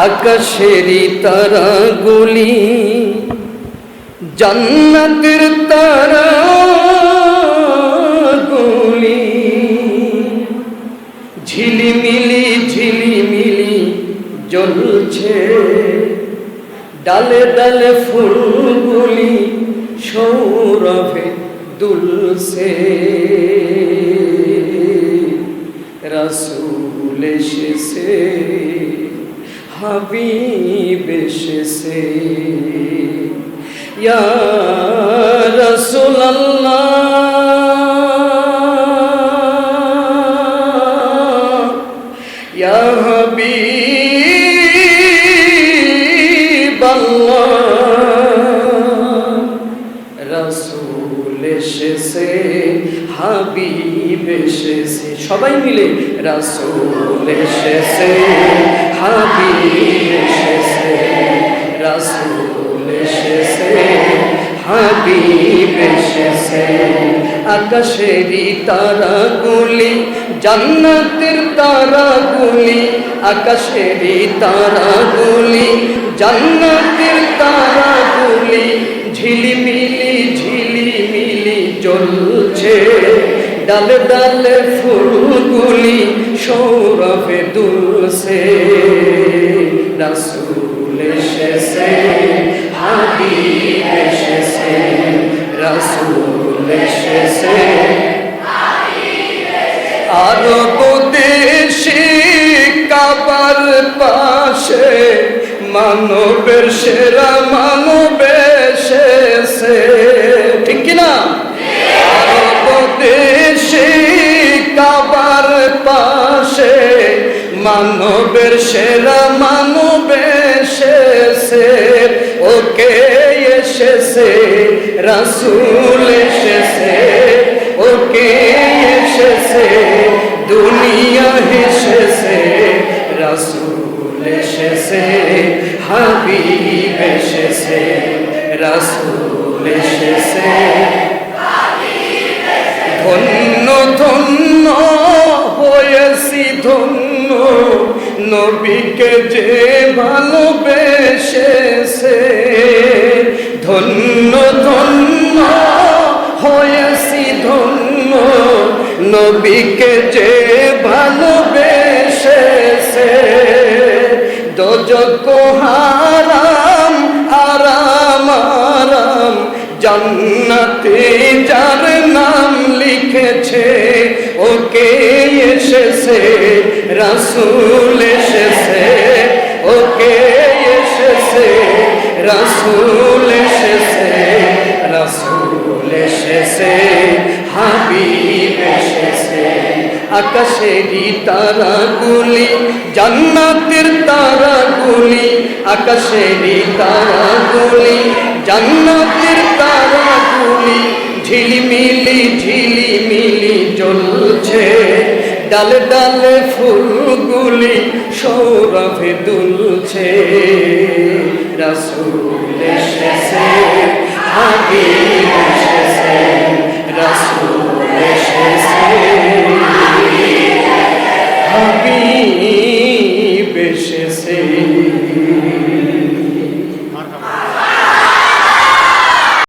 আকাশেরই তারাগুলি জান্নাতের তারাগুলি। ঝিলিমিলি ঝিলিমিলি জ্বলছে ডালে ডালে ফুলগুলি সৌরভে দুলছে। রাসুল এসেছে। হাবিব এসেছে। রসুল ইয়া হাবিব এসেছে। হাবিব এসেছে, সবাই মিলে রসুল এসেছে, হাবিব এসেছে, রসুল এসেছে, হাবিব এসেছে। আকাশেরই তারাগুলি, জান্নাতের তারাগুলি, আকাশেরই তারাগুলি, জান্নাতের তারাগুলি, ঝিলিমিলি ঝিলিমিলি জ্বলছে। ডালে ডালে ফুলগুলি সৌরভে দুলছে, রাসুল এসেছে হাবিব এসেছে, রাসুল এসেছে আরব দেশে কাবার পাশে মানবের সেরা মানবের সেরা, মানব এসেছে। ওকে এসেছে, রাসুল এসেছে। ওকে এসেছে, দুনিয়া এসেছে, রাসুল এসেছে, হাবিব এসেছে, রাসুল এসেছে। ধন্য ধন্য হয়েছি, ধন্য নবীকে যে ভালোবেসেছে, ধন্য ধন্য হয়েছি ধন্য। নবীকে যে ভালোবেসেছে, দোজক হারাম আরাম আরাম জান্নাতে যার নাম লিখেছে, ওকে এসেছে, রাসুল এসেছে, ওকে এসেছে, রাসুল এসেছে রাসুল এসেছে, হাবিব এসেছে। আকাশেরই তারাগুলি, জান্নাতের তারাগুলি, আকাশেরই তারাগুলি, জান্নাতের তারাগুলি, ঝিলিমিলি ঝিলিমিলি জ্বলছে। ডালে ডালে ফুলগুলি সৌরভে দুলছে। রসুল এসেছে আগে এসেছে রসুল এসেছে। হাবিব এসেছে।